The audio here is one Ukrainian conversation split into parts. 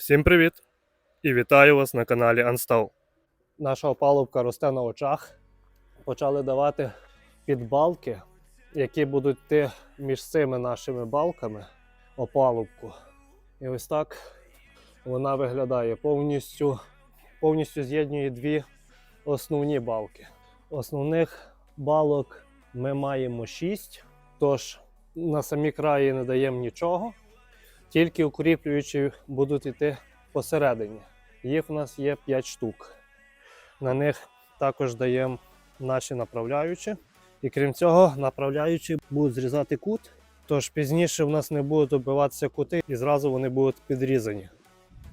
Всім привіт! І вітаю вас на каналі Unstall. Наша опалубка росте на очах. Почали давати підбалки, які будуть йти між цими нашими балками опалубку. І ось так вона виглядає повністю, повністю з'єднує дві основні балки. Основних балок ми маємо 6, тож на самі краї не даємо нічого тільки укріплюючі будуть йти посередині. Їх у нас є 5 штук. На них також даємо наші направляючі. І крім цього, направляючі будуть зрізати кут, тож пізніше в нас не будуть оббиватися кути і зразу вони будуть підрізані.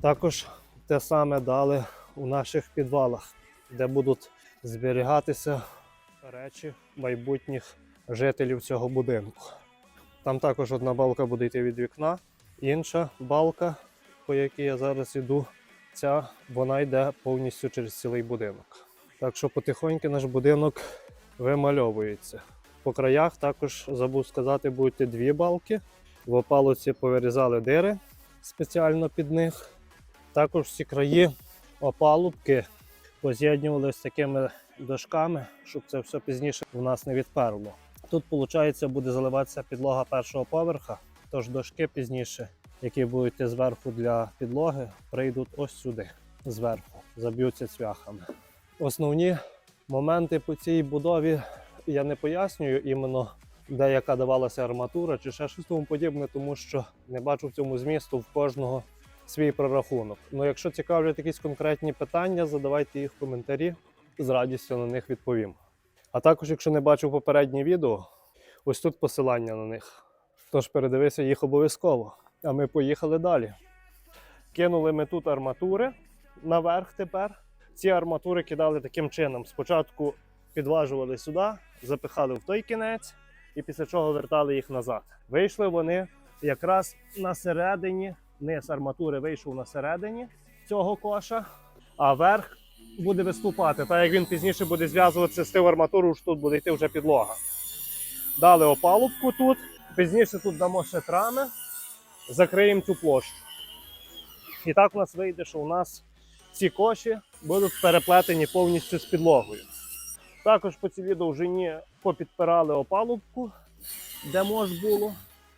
Також те саме дали у наших підвалах, де будуть зберігатися речі майбутніх жителів цього будинку. Там також одна балка буде йти від вікна, Інша балка, по якій я зараз іду, ця вона йде повністю через цілий будинок. Так що потихоньку наш будинок вимальовується. По краях також забув сказати, будуть дві балки. В опалуці повирізали дири спеціально під них. Також всі краї опалубки поз'єднували з такими дошками, щоб це все пізніше в нас не відперло. Тут, виходить, буде заливатися підлога першого поверха. Тож дошки пізніше, які будуть зверху для підлоги, прийдуть ось сюди, зверху, заб'ються цвяхами. Основні моменти по цій будові я не пояснюю іменно, де яка давалася арматура чи ще щось тому подібне, тому що не бачу в цьому змісту в кожного свій прорахунок. Ну, якщо цікавлять якісь конкретні питання, задавайте їх в коментарі, з радістю на них відповім. А також, якщо не бачив попереднє відео, ось тут посилання на них. Тож передивися їх обов'язково. А ми поїхали далі. Кинули ми тут арматури наверх тепер. Ці арматури кидали таким чином. Спочатку підважували сюди, запихали в той кінець, і після чого вертали їх назад. Вийшли вони якраз на середині. Низ арматури вийшов на середині цього коша, а верх буде виступати. Так як він пізніше буде зв'язуватися з тим арматурою, тут буде йти вже підлога. Дали опалубку тут. Пізніше тут дамо ще трами, закриємо цю площу. І так у нас вийде, що у нас ці коші будуть переплетені повністю з підлогою. Також по цій довжині попідпирали опалубку, де мож було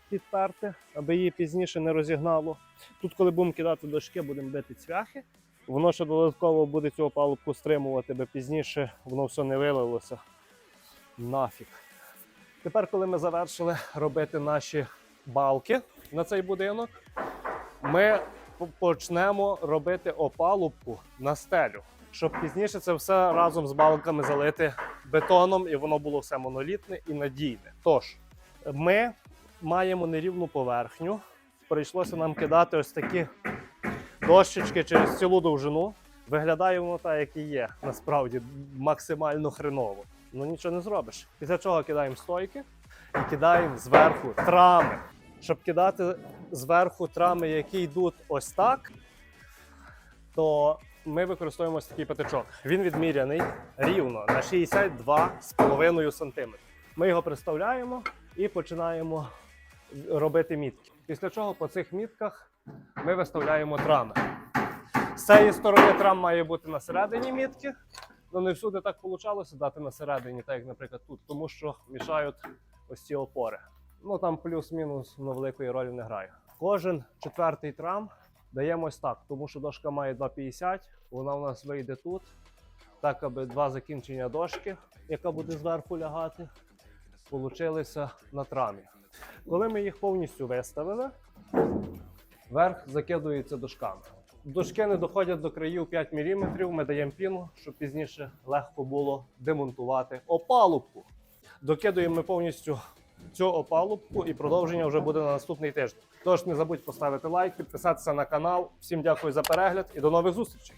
підперти, аби її пізніше не розігнало. Тут, коли будемо кидати дошки, будемо бити цвяхи. Воно ще додатково буде цю опалубку стримувати, аби пізніше воно все не вилилося. Нафіг. Тепер, коли ми завершили робити наші балки на цей будинок, ми почнемо робити опалубку на стелю, щоб пізніше це все разом з балками залити бетоном, і воно було все монолітне і надійне. Тож, ми маємо нерівну поверхню. Прийшлося нам кидати ось такі дощечки через цілу довжину. Виглядає воно так, як і є, насправді максимально хреново. Ну нічого не зробиш. Після чого кидаємо стойки і кидаємо зверху трами. Щоб кидати зверху трами, які йдуть ось так, то ми використовуємо ось такий патичок. Він відміряний рівно на 62,5 см. Ми його приставляємо і починаємо робити мітки. Після чого по цих мітках ми виставляємо трами. З цієї сторони трам має бути на середині мітки. Ну не всюди так вийшло дати на середині, так як, наприклад, тут, тому що мішають ось ці опори. Ну там плюс-мінус воно великої ролі не грає. Кожен четвертий трам даємо ось так, тому що дошка має 2,50, вона у нас вийде тут. Так, аби два закінчення дошки, яка буде зверху лягати, получилися на трамі. Коли ми їх повністю виставили, верх закидується дошками. Дошки не доходять до країв 5 мм, ми даємо піну, щоб пізніше легко було демонтувати опалубку. Докидуємо ми повністю цю опалубку і продовження вже буде на наступний тиждень. Тож не забудь поставити лайк, підписатися на канал. Всім дякую за перегляд і до нових зустрічей!